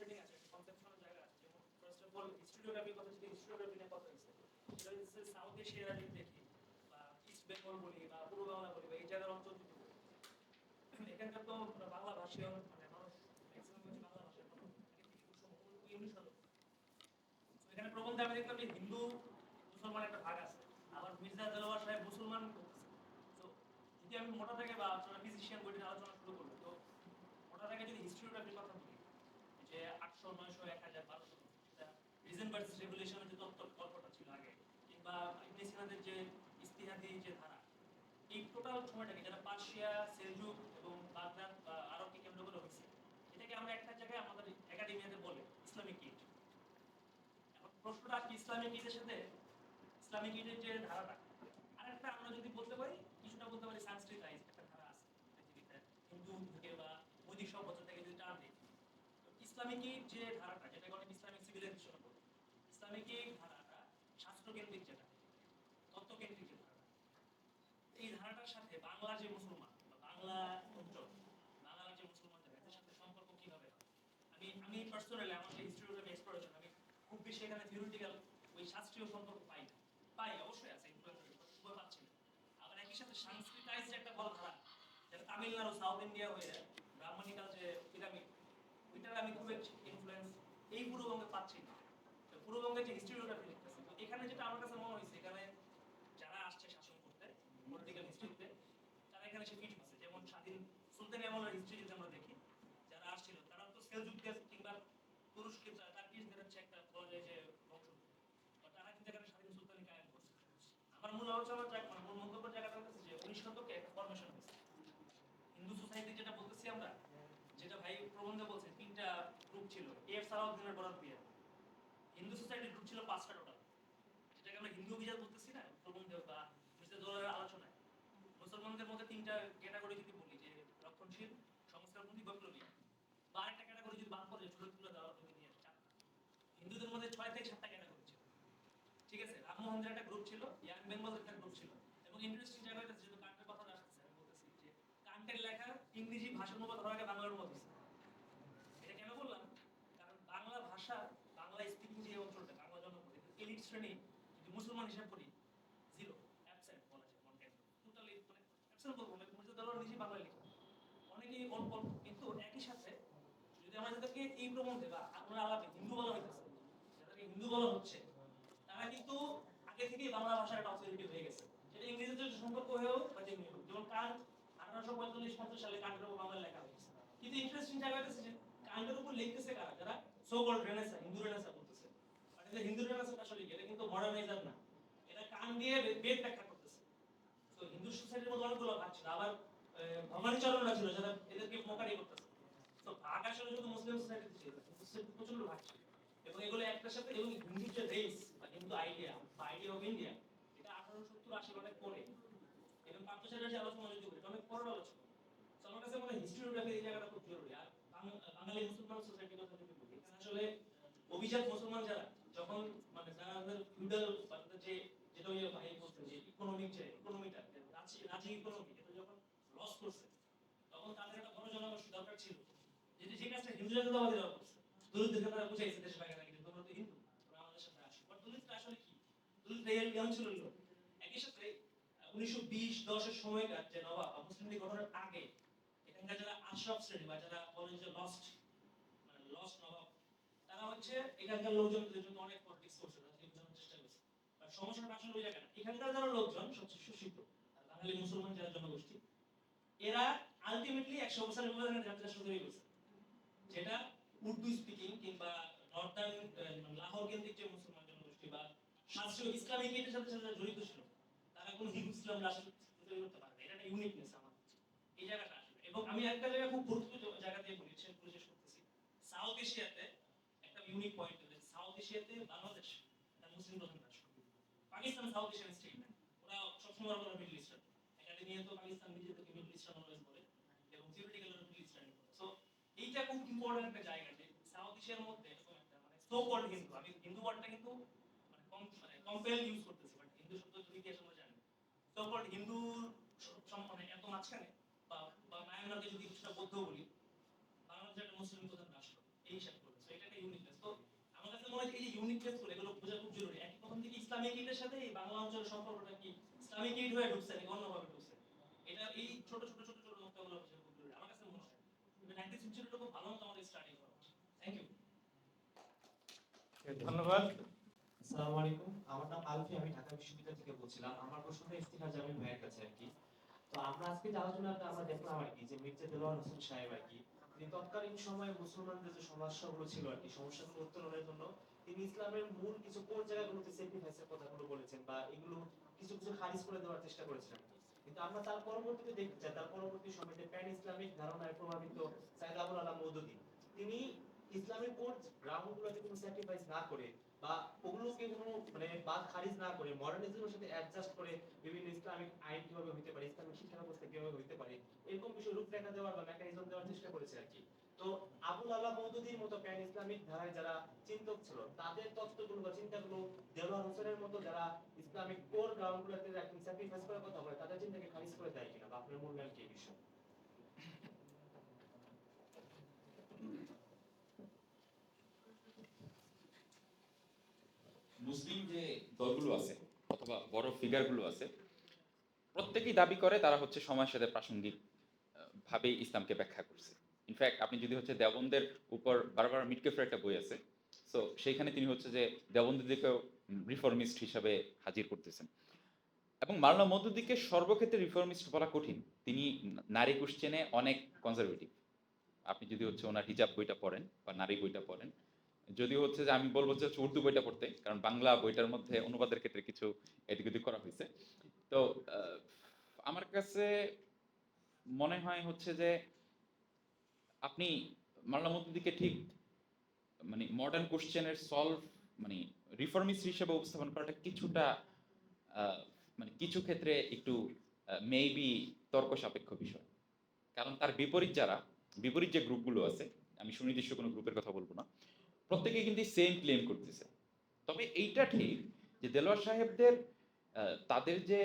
মানে এখানে দেখলাম যে হিন্দু, মুসলমান একটা ভাগ আছে, আবার মির্জা দেলোয়ার সাহেব মুসলমান তো যদি আমি মোটা থেকে বা ফিজিশিয়ান বইটি আলোচনা শুরু করব। তো মোটা থেকে যদি হিস্ট্রিওগ্রাফির কথা বলি যে আটশো নয়শো এক হাজার, বারোশো। যে তত্ত্ব, গল্পটা ছিল আগে। কিংবা ইবনে সিনাদের যে ইস্তিহাদি যে ধারা, এই টোটাল সময়টাকে যারা পার্সিয়া সেলজুক এবং বাগদাদ বা আরবকে কেন্দ্র করে হয়েছে, এটাকে আমরা একটা জায়গায় আমাদের একাডেমিয়াতে বলে ইসলামিক ইট এখন প্রশ্নটা কি ইসলামিক ইটের সাথে? ইসলামিক ইটের যে ধারাটা, আরেকটা আমরা যদি বলতে পারি, কিছুটা বলতে পারি সংস্কৃতাইজ একটা ধারা আছে পৃথিবীতে হিন্দু থেকে বা বৈদিক সভ্যতা থেকে যদি টান দিই তো ইসলামিক যে ধারাটা, যেটাকে অনেক ইসলামিক সিভিলাইজেশন বলে, ইসলামিক ধারাটা শাস্ত্রকেন্দ্রিক যেটা, তত্ত্বকেন্দ্রিক যে ধারাটা, এই ধারাটার সাথে বাংলা যে মুসলমান বাংলা অঞ্চল বাংলার যে মুসলমান যারা এদের সাথে সম্পর্ক কীভাবে আমি আমি পার্সোনালি আমার যে হিস্টোরিওগ্রাফি এক্সপ্লোরেশন আমি খুব বেশি এখানে থিওরিটিক্যাল ওই শাস্ত্রীয় সম্পর্ক পাই না। পাই, অবশ্যই আছে পাচ্ছি না। আবার একই সাথে সাংস্কৃতাইজ একটা বড় ধারা, যেটা তামিলনাড়ু সাউথ ইন্ডিয়া হয়ে ব্রাহ্মণিকাল যে পিরামিড আমি খুব ইনফ্লুয়েন্স এই পূর্ববঙ্গে পাচ্ছি না। পূর্ববঙ্গের যে হিস্টোরিওগ্রাফি লিখতেছে তো এখানে যেটা আমার কাছে মনে হয়েছে, এখানে যারা আসছে শাসন করতে পলিটিক্যাল হিস্ট্রিতে তারা এখানে এসে ফিট হচ্ছে যেমন স্বাধীন সুলতানি আমলের হিস্ট্রি যদি আমরা দেখি, যারা আসছিল, তারা তো সেলজুকদের কিংবা তুরস্কের তার্কিশদের হচ্ছে একটা বলা যে বংশ তারা কিন্তু এখানে স্বাধীন সুলতানি কায়েম করছে। আমার মূল আলোচনার জায়গা মানে মূল মন্তব্যের জায়গাটা হচ্ছে যে উনিশ শতকে একটা ফরমেশন হয়েছে। হিন্দু সোসাইটি যেটা বলতেছি আমরা, যেটা ভাই প্রবন্ধে বলছে তিনটা গ্রুপ ছিল এফ সালাউদ্দিনের বরাদ দিয়ে হিন্দু সোসাইটির গ্রুপ ছিল পাঁচটা টোটাল যেটাকে আমরা হিন্দু অভিযান বলতেছি না বা আলোচনায়। মুসলমানদের মধ্যে তিনটা ক্যাটাগরি যদি বলি, যে রক্ষণশীল, সংস্কারপন্থী বা আরেকটা ক্যাটাগরি যদি বাদ করে ছোট তুলে দেওয়া নিয়ে হিন্দুদের মধ্যে ছয় থেকে সাতটা ক্যাটাগরি ছিল। ঠিক আছে? রামমোহনদের একটা গ্রুপ ছিল, ইয়াং বেঙ্গলের একটা গ্রুপ ছিল। এবং ইন্টারেস্টিং জায়গা হচ্ছে, যেহেতু কান্টের কথা আমি বলতেছি, যে কান্টের লেখা ইংরেজি ভাষার হওয়ার আগে বাংলার অনুবাদ হয়েছে এটা কেন বললাম কারণ বাংলা ভাষা বাংলা স্পিকিং যে অঞ্চলটা বাংলা জনপদ এলিট শ্রেণি, যদি মুসলমান হিসাব করি জিরো অ্যাবসেন্ট বলা যায় মনে টোটালি মানে অ্যাবসেন্ট বলব না দলার নিজে বাংলা লিখে। অনেকেই অল্প অল্প, কিন্তু একই সাথে যদি আমরা এই প্রবন্ধে বা আপনার আলাপে হিন্দু বলা হইতেছে, যাদেরকে হিন্দু বলা হচ্ছে, তারা কিন্তু আগে থেকেই বাংলা ভাষার একটা অথরিটি হয়ে গেছে। সেটা ইংরেজিতে সম্পর্ক হয়েও, বা যেমনি কান আঠারোশো পঁয়তাল্লিশ পঞ্চাশ সালে কান্টের উপর বাংলা লেখা হয়েছে। কিন্তু ইন্টারেস্টিং জায়গা হচ্ছে যে উপর লিখতেছে কারা? যারা so called renaissance Hindu renaissance যে হিন্দু রেনেসা আসলে? এটা কিন্তু মডার্নাইজার না। এটা কান দিয়ে বেদ ব্যাখ্যা করতেছে। তো হিন্দু সোসাইটির মধ্যে অনেকগুলো ভাগ ছিল। আবার ভবানীচরণরা ছিল যারা এদেরকে মোকারি করতেছে। তো ভাগ আসলে শুধু মুসলিম সোসাইটিতে ছিল হিন্দু সোসাইটিতে প্রচণ্ড ভাগ ছিল। এবং এগুলো একটার সাথে, এবং হিন্দু যে রেস বা হিন্দু আইডিয়া বা আইডিয়া অফ ইন্ডিয়া এটা আঠারো সত্তর আশি অনেক পরে এবং পার্থসারের যে আলোচনা যদি করি অনেক পরের আলোচনা। তো আমার কাছে মনে হিস্টোরিওগ্রাফি এই জায়গাটা খুব জরুরি। আর বাঙালি মুসলমান সোসাইটির কথা যদি বলি আসলে অভিজাত মুসলমান যারা যখন মানে যারা ফিউডাল যে যেটা ওই ভাই বলছেন যে ইকোনমিক যে ইকোনমিটা রাজি ইকোনমি এটা যখন লস করছে, তখন তাদের একটা বড় জনগোষ্ঠী দরকার ছিল। যেটি যে কাজটা হিন্দু জাতীয়তাবাদীরা করছে দলিতদেরকে তারা বুঝাইছে দেশে বাইরে নাকি তোমরা তো হিন্দু তোমরা আমাদের সাথে আসো। বাট দলিতরা আসলে কি? দলিত রিয়েল জ্ঞান ছিল না। একই সাথে উনিশশো বিশ দশের সময়কার যে নবাব মুসলিম লীগ গঠনের আগে, এখানকার যারা আশরাফ শ্রেণি বা যারা বলেন যে লস্ট মানে লস্ট নবাব তারা হচ্ছে এখানকার লোকজনদের জন্য অনেক পলিটিক্স করছে তাদেরকে বোঝানোর চেষ্টা করছে। আর সমস্যাটা আসলে ওই জায়গায় না এখানকার যারা লোকজন সবচেয়ে সুশিক্ষিত আর বাঙালি মুসলমান যারা জনগোষ্ঠী, এরা আলটিমেটলি একশো বছরের মধ্যে এখানে জাতীয় রাষ্ট্র তৈরি করছে যেটা উর্দু স্পিকিং কিংবা নর্দার্ন লাহোর কেন্দ্রিক যে মুসলমান জনগোষ্ঠী বা শাস্ত্রীয় ইসলামিক এটার সাথে সাথে জড়িত ছিল, তারা কোনো হিন্দু, ইসলাম রাষ্ট্র তৈরি করতে পারবে এটা একটা ইউনিকনেস আমার এই জায়গাটা আসলে। এবং আমি একটা জায়গা খুব গুরুত্বপূর্ণ জায়গা দিয়ে বলি সেগুলো শেষ করতেছি। সাউথ এশিয়াতে ইউনিক পয়েন্ট সাউথ এশিয়াতে বাংলাদেশ একটা মুসলিম প্রধান রাষ্ট্র পাকিস্তান সাউথ এশিয়ান স্টেট না ওরা সবসময় ওরা মিডল ইস্টার্ন একাডেমিতে তো পাকিস্তান নিজেদেরকে মিডল ইস্টার্ন অলওয়েজ বলে। এবং থিওরিটিক্যাল মিডল ইস্টার্ন সো এইটা খুব ইম্পর্টেন্ট একটা জায়গা যে সাউথ এশিয়ার মধ্যে এরকম একটা মানে সো কল্ড হিন্দু আমি হিন্দু ওয়ার্ডটা কিন্তু মানে কম মানে কম্পেয়ার ইউজ করতেছি বাট হিন্দু শব্দ যদি ইতিহাস আমরা জানি সো কল্ড হিন্দু সম- মানে এত মাঝখানে বা বা মায়ানমারকে যদি কিছুটা বৌদ্ধ বলি বাংলাদেশ একটা মুসলিম প্রধান রাষ্ট্র, এই হিসাব করে So ইউনিকনেস তো আমার কাছে মনে হয় এই যে ইউনিকনেসগুলো এগুলো বোঝা খুব জরুরি। একই প্রথম থেকে ইসলামিক ইডের সাথে এই বাংলা অঞ্চলের সম্পর্কটা কি? ইসলামিক ইড হয়ে ঢুকছে নাকি অন্যভাবে ঢুকছে? এটা এই ছোট ছোট ছোট ছোট নোক্তাগুলো বোঝা খুব জরুরি। আমার কাছে মনে হয়। নাইনটিন সেঞ্চুরিটা খুব ভালো মতো আমাদের স্টাডি করা। থ্যাংক ইউ ধন্যবাদ। আসসালামু আলাইকুম। আমার নাম আলফি আমি ঢাকা বিশ্ববিদ্যালয় থেকে বলছিলাম। আমার প্রশ্নটা ইফতিখার জামিল ভাইয়ের কাছে আর কি। তো আমরা আজকে যে আলোচনাটা আমরা দেখলাম আর কি যে মির্জা দেলোয়ার হোসেন সাহেব আর কি তিনি তৎকালীন সময়ে মুসলমানদের যে সমস্যাগুলো ছিল আর কি, সমস্যাগুলো উত্তরণের জন্য তিনি ইসলামের মূল কিছু কোন জায়গাগুলোতে স্যাক্রিফাইসের কথাগুলো বলেছেন বা এগুলো কিছু কিছু খারিজ করে দেওয়ার চেষ্টা করেছেন কিন্তু আমরা তার পরবর্তীতে দেখতে চাই, তার পরবর্তী সময়ে প্যান ইসলামিক ধারণায় প্রভাবিত সাইদ আবুল আলাম মৌদুদি। তিনি ইসলামের কোর গ্রাউন্ডগুলোতে কোনো স্যাক্রিফাইস না করে বা ওগুলোকে কোনো মানে বাদ খারিজ না করে মডার্নিজমের সাথে অ্যাডজাস্ট করে বিভিন্ন ইসলামিক আইন কীভাবে হতে পারে, ইসলামিক শিক্ষা ব্যবস্থা কীভাবে হতে পারে, এরকম বিষয় রূপরেখা দেওয়ার বা মেকানিজম দেওয়ার চেষ্টা করেছে আর কি। তো আবুল আলা মৌদুদির মতো প্যান ইসলামিক ধারায় যারা চিন্তক ছিল, তাদের তত্ত্বগুলো বা চিন্তাগুলো দেলোয়ার হোসেনের মতো যারা ইসলামিক কোর একদম স্যাক্রিফাইস করার কথা বলে, তাদের চিন্তাকে খারিজ করে দেয় কিনা বা আপনার মূল্যায়ন কি বিষয়? মুসলিম যে দলগুলো আছে, অথবা বড় ফিগারগুলো আছে, প্রত্যেকেই দাবি করে তারা হচ্ছে সময়ের সাথে প্রাসঙ্গিক ভাবে ইসলামকে ব্যাখ্যা করছে। ইনফ্যাক্ট আপনি যদি হচ্ছে দেবন্দের উপর বারবার মিটকেফের একটা বই আছে সো সেইখানে তিনি হচ্ছে যে দেওবন্দিকেও রিফর্মিস্ট হিসাবে হাজির করতেছেন। এবং মাওলানা মধ্যদিকে সর্বক্ষেত্রে রিফর্মিস্ট বলা কঠিন। তিনি নারী কোশ্চেনে অনেক কনজারভেটিভ আপনি যদি হচ্ছে ওনার হিজাব বইটা পড়েন বা নারী বইটা পড়েন যদিও হচ্ছে যে আমি বলব যে উর্দু বইটা পড়তে, কারণ বাংলা বইটার মধ্যে অনুবাদের ক্ষেত্রে কিছু এদিক ওদিক করা হয়েছে। তো আমার কাছে মনে হয় হচ্ছে যে আপনি মাল্লা মধ্যদিকে ঠিক মানে মডার্ন কোশ্চেনের সলভ মানে রিফর্মিস্ট হিসেবে উপস্থাপন করাটা কিছুটা মানে কিছু ক্ষেত্রে একটু মেবি তর্ক সাপেক্ষ বিষয়। কারণ তার বিপরীত যারা, বিপরীত যে গ্রুপগুলো আছে, আমি সুনির্দিষ্ট কোনো গ্রুপের কথা বলব না প্রত্যেকে কিন্তু সেম ক্লেম করতেছে। তবে এইটা ঠিক যে দেলোয়ার সাহেবদের তাদের যে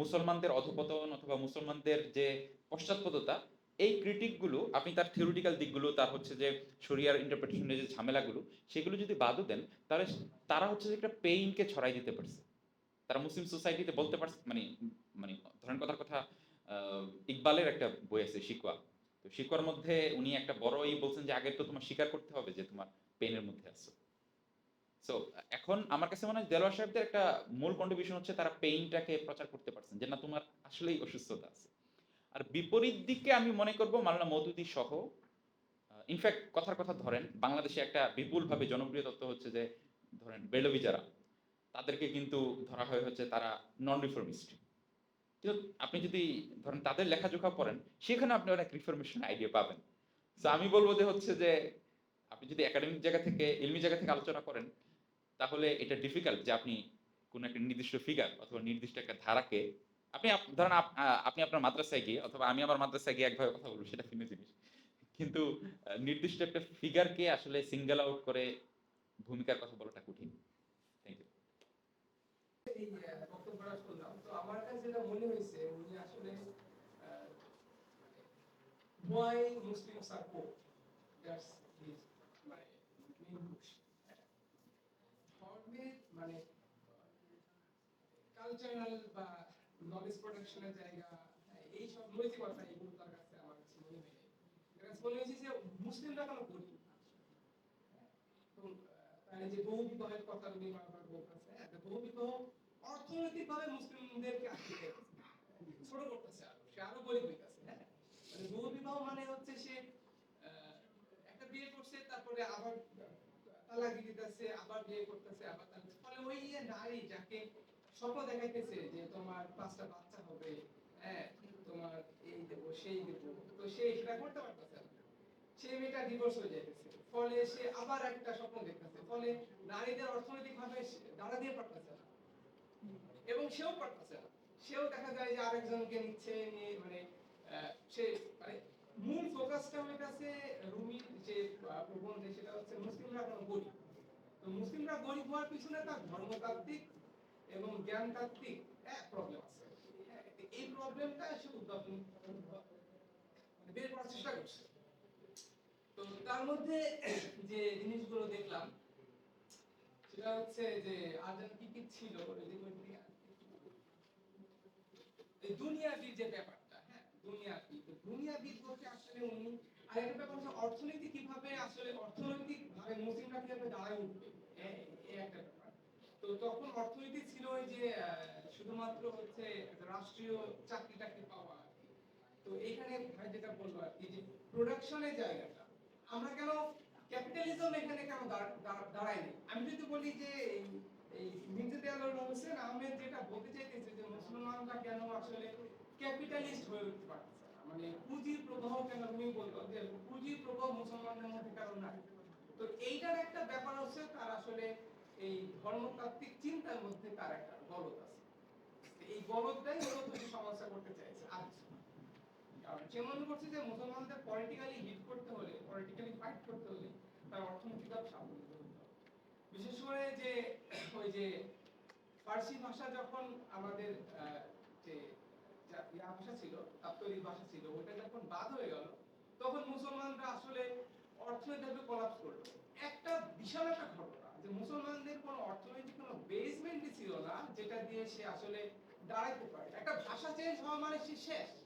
মুসলমানদের অধপতন অথবা মুসলমানদের যে পশ্চাৎপদতা, এই ক্রিটিকগুলো আপনি তার থিওরিটিক্যাল দিকগুলো, তার হচ্ছে যে শরিয়ার ইন্টারপ্রিটেশনের যে ঝামেলাগুলো, সেগুলো যদি বাদও দেন, তাহলে তারা হচ্ছে যে একটা পেইনকে ছড়াই দিতে পারছে। তারা মুসলিম সোসাইটিতে বলতে পারছে মানে মানে ধরেন কথার কথা ইকবালের একটা বই আছে শিকোয়া তো শিকোয়ার মধ্যে উনি একটা বড় ই বলছেন যে, আগে তো তোমার স্বীকার করতে হবে যে তোমার পেনের মধ্যে আছো। সো এখন আমার কাছে মনে হয় দেলোয়ার সাহেবদের একটা মূল কন্ট্রিবিউশন হচ্ছে তারা পেইনটাকে প্রচার করতে পারছেন, যে না, তোমার আসলেই অসুস্থতা আছে। আর বিপরীত দিকে আমি মনে করব মাওলানা মৌদুদি সহ ইনফ্যাক্ট কথার কথা ধরেন, বাংলাদেশে একটা বিপুলভাবে জনপ্রিয় তত্ত্ব হচ্ছে যে, ধরেন বেলবি যারা তাদেরকে কিন্তু ধরা হয় হচ্ছে তারা নন রিফর্মিস্ট কিন্তু আপনি যদি ধরেন তাদের লেখাজোখা পড়েন, সেখানে আপনি অনেক রিফরমেশন আইডিয়া পাবেন। তো আমি বলব যে হচ্ছে যে, আপনি যদি একাডেমিক জায়গা থেকে ইলমি জায়গা থেকে আলোচনা করেন, তাহলে এটা ডিফিকাল্ট যে আপনি কোনো একটা নির্দিষ্ট ফিগার অথবা নির্দিষ্ট একটা ধারাকে, আপনি আপ- ধরেন আপ- আপনি আপনার মাদ্রাসায় গিয়ে, অথবা আমি আমার মাদ্রাসায় গিয়ে একভাবে কথা বলব, সেটা ভিন্ন জিনিস। কিন্তু নির্দিষ্ট একটা ফিগারকে আসলে সিঙ্গেল আউট করে ভূমিকার কথা বলাটা কঠিন থ্যাংক ইউ এই আহ, বক্তব্যটা শুনলাম তো আমার কাছে যেটা মনে হয়েছে উনি আসলে why Muslims are poor? That's his মানে main question. ধর্মের মানে কালচারাল বা নলেজ প্রোডাকশনের জায়গা হ্যাঁ, এই সব নৈতিকতা এগুলো তার কাছে আমার কাছে মনে হয় নাই। তার কাছে মনে হয়েছে যে মুসলিমরা কেন করি এবং আহ, তার এই যে বহু বিবাহের কথা উনি বারবার বলতেছে হ্যাঁ, তো বহু বিবাহ অর্থনৈতিকভাবে মুসলিমদেরকে আটকে ছোট করতেছে আরও, সে আরও গরিব হ্যাঁ মানে বহু বিবাহ মানে হচ্ছে সে একটা বিয়ে করছে, তারপরে আবার তালাক দিতেছে, আবার বিয়ে করতেছে, আবার তালাক ফলে ওই নারী যাকে স্বপ্ন দেখাইতেছে যে তোমার পাঁচটা বাচ্চা হবে হ্যাঁ তোমার এই দেবো, সেই দেবো। তো সে সেটা করতে পারতেছে সে মেয়েটা ডিভোর্স হয়ে যাইতেছে। ফলে সে আবার একটা স্বপ্ন দেখতেছে। ফলে নারীদের অর্থনৈতিক ভাবে দাঁড়া দিয়ে পারতেছে না। এবং সেও পারতেছে না। সেও দেখা যায় যে আরেকজনকে নিচ্ছে, নিয়ে মানে সে মানে মূল ফোকাসটা হয়ে গেছে রুমির যে প্রবন্ধে সেটা হচ্ছে মুসলিমরা কোনো গরিব। তো মুসলিমরা গরিব হওয়ার পিছনে তার ধর্মতাত্ত্বিক এবং জ্ঞানতাত্ত্বিক এক প্রবলেম আছে। এই প্রবলেমটা সে উদ্ভাবন মানে বের করার চেষ্টা করছে। তো তার মধ্যে যে জিনিসগুলো দেখলাম সেটা হচ্ছে যে আজান কি কি। ছিল এই দুনিয়াবির যে ব্যাপারটা হ্যাঁ দুনিয়াবি তো বলতে আসলে উনি, আর একটা ব্যাপার হচ্ছে অর্থনীতি কীভাবে আসলে অর্থনৈতিক ভাবে মুসলিমরা কীভাবে দাঁড়ায় উঠবে, এ- এ একটা তো তখন অর্থনীতি ছিল ওই যে শুধুমাত্র হচ্ছে রাষ্ট্রীয় চাকরি টাকরি পাওয়া তো এখানে যেটা বলব আর কি যে প্রোডাকশনের জায়গাটা, আমরা কেন ক্যাপিটালিজম এখানে কেন দাঁড়- দাঁড়- দাঁড়ায়নি? আমি যদি বলি যে এই- আহমেদ যেটা বলতে যে মুসলমানরা কেন আসলে ক্যাপিটালিস্ট হয়ে উঠতে মানে পুঁজির প্রবাহ কেন তুমি বলতো যে পুঁজির প্রবাহ মুসলমানদের মধ্যে কারণ নাই? তো এইটার একটা ব্যাপার হচ্ছে তার আসলে এই ধর্মতাত্ত্বিক চিন্তার মধ্যে তার একটা গলদ আছে। এই সে সমস্যা করতে চাইছে। আর করছে যে মুসলমানদের পলিটিক্যালি হিট করতে হলে পলিটিক্যালি ফাইট করতে হলে তার অর্থনৈতিক হবে। বিশেষ করে যে ওই যে ফার্সি ভাষা যখন আমাদের যে ইয়া ভাষা ছিল ভাষা ছিল, ওটা যখন বাদ হয়ে গেল, তখন মুসলমানরা আসলে অর্থনৈতিকভাবে করল। একটা বিশাল একটা ঘটনা, যে মুসলমানদের কোনো অর্থনৈতিক কোনো বেসমেন্টই ছিল না, যেটা দিয়ে সে আসলে দাঁড়াইতে পারে। একটা ভাষা চেঞ্জ হওয়া মানে সে শেষ।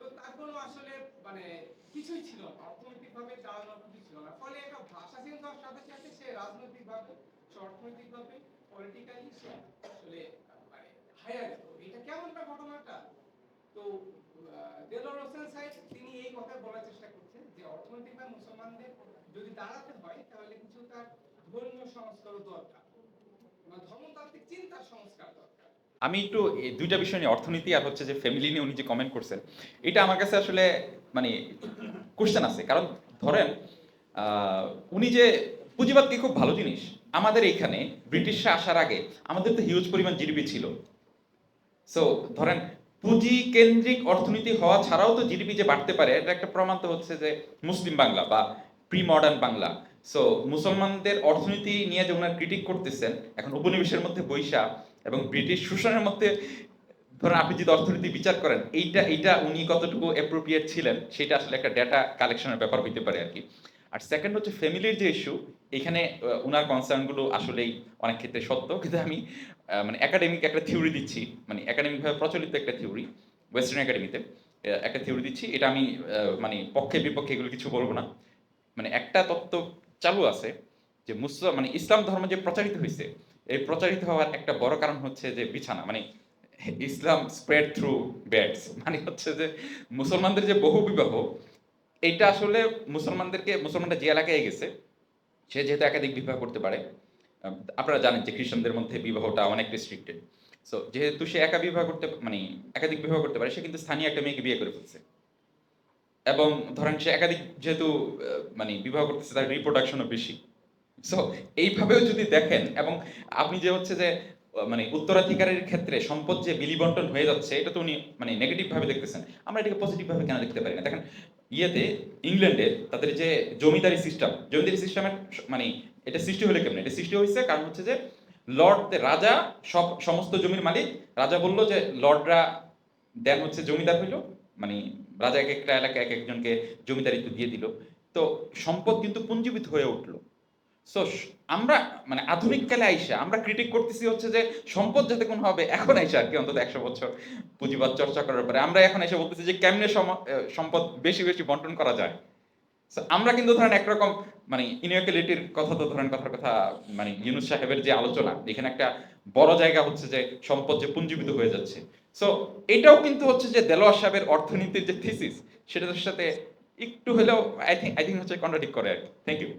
তো তার কোনো আসলে মানে কিছুই ছিল না অর্থনৈতিক ভাবে দাঁড়ানোর কিছু ছিল না। ফলে একটা ভাষা চেঞ্জ হওয়ার সাথে সাথে সে অর্থনৈতিক ভাবে পলিটিক্যালি সে আসলে আহ, মানে এটা কেমন একটা ঘটনাটা? তো আহ, দেলোয়ার হোসেন সাহেব তিনি এই কথা বলার চেষ্টা করছেন যে অর্থনৈতিকভাবে মুসলমানদের যদি দাঁড়াতে হয় তাহলে কিছু তার ধর্মীয় সংস্কারও দরকার মানে ধর্মতাত্ত্বিক চিন্তার সংস্কার দরকার। আমি একটু এই দুইটা বিষয় নিয়ে, অর্থনীতি আর হচ্ছে যে ফ্যামিলি নিয়ে উনি যে কমেন্ট করছেন, এটা আমার কাছে আসলে মানে কোশ্চেন আছে। কারণ ধরেন উনি যে পুঁজিবাদ কি খুব ভালো জিনিস, আমাদের এইখানে ব্রিটিশরা আসার আগে আমাদের তো হিউজ পরিমাণ জিডিপি ছিল। সো ধরেন, পুঁজি কেন্দ্রিক অর্থনীতি হওয়া ছাড়াও তো জিডিপি যে বাড়তে পারে এটা একটা প্রমাণ তো হচ্ছে যে মুসলিম বাংলা বা প্রি মডার্ন বাংলা। সো মুসলমানদের অর্থনীতি নিয়ে যে ওনার ক্রিটিক করতেছেন, এখন উপনিবেশের মধ্যে বৈশা এবং ব্রিটিশ শোষণের মধ্যে ধরেন আপনি যদি অর্থনীতি বিচার করেন, এইটা এইটা উনি কতটুকু অ্যাপ্রোপ্রিয়েট ছিলেন, সেটা আসলে একটা ডেটা কালেকশনের ব্যাপার হইতে পারে আর কি। আর সেকেন্ড হচ্ছে ফ্যামিলির যে ইস্যু এখানে উনার কনসার্নগুলো আসলেই অনেক ক্ষেত্রে সত্য, কিন্তু আমি মানে একাডেমিক একটা থিওরি দিচ্ছি মানে একাডেমিকভাবে প্রচলিত একটা থিওরি ওয়েস্টার্ন একাডেমিতে একটা থিওরি দিচ্ছি, এটা আমি মানে পক্ষে বিপক্ষে এগুলো কিছু বলব না। মানে একটা তত্ত্ব চালু আছে যে মুসলিম মানে ইসলাম ধর্ম যে প্রচারিত হয়েছে এই প্রচারিত হওয়ার একটা বড় কারণ হচ্ছে যে বিছানা মানে ইসলাম স্প্রেড থ্রু বেডস মানে হচ্ছে যে মুসলমানদের যে বহু বিবাহ, এটা আসলে মুসলমানদেরকে, মুসলমানরা যে এলাকায় গেছে, সে যেহেতু একাধিক বিবাহ করতে পারে আপনারা জানেন যে খ্রিস্টানদের মধ্যে বিবাহটা অনেক রেস্ট্রিক্টেড সো যেহেতু সে একা বিবাহ করতে মানে একাধিক বিবাহ করতে পারে, সে কিন্তু স্থানীয় একটা মেয়েকে বিয়ে করে ফেলছে। এবং ধরেন সে একাধিক, যেহেতু মানে বিবাহ করতেছে, তার রিপ্রোডাকশনও বেশি। সো এইভাবেও যদি দেখেন এবং আপনি যে হচ্ছে যে মানে উত্তরাধিকারের ক্ষেত্রে সম্পদ যে বিলিবন্টন হয়ে যাচ্ছে, এটা তো উনি মানে নেগেটিভ ভাবে দেখতেছেন। আমরা এটাকে পজিটিভ ভাবে কেন দেখতে পারি না? দেখেন, ইয়েতে ইংল্যান্ডে তাদের যে জমিদারি সিস্টেম জমিদারি সিস্টেমের মানে এটা সৃষ্টি হলে কেমন? এটা সৃষ্টি হয়েছে কারণ হচ্ছে যে লর্ড রাজা সব, সমস্ত জমির মালিক, রাজা বলল যে লর্ডরা দেন হচ্ছে জমিদার হইল। মানে রাজা এক একটা এলাকায় এক একজনকে জমিদারিত্ব দিয়ে দিল। তো সম্পদ কিন্তু পুঞ্জীবিত হয়ে উঠল। সো আমরা মানে আধুনিক কালে আইসা আমরা ক্রিটিক করতেছি হচ্ছে যে সম্পদ যাতে কোন হবে, এখন আইসা আর কি অন্তত একশো বছর পুঁজিবাদ চর্চা করার পরে। আমরা এখন এসে বলতেছি যে কেমনে সম্পদ বেশি বেশি বন্টন করা যায়। আমরা কিন্তু ধরেন একরকম মানে ইনইকুয়ালিটির কথা তো ধরেন কথার কথা মানে ইউনুস সাহেবের যে আলোচনা, এখানে একটা বড় জায়গা হচ্ছে যে সম্পদ যে পুঞ্জীবিত হয়ে যাচ্ছে। সো এটাও কিন্তু হচ্ছে যে দেলোয়ার সাহেবের অর্থনীতির যে থিসিস সেটার সাথে একটু হলেও আই থিঙ্ক আই থিঙ্ক হচ্ছে কন্ট্রাডিক্ট করে আর কি। Thank you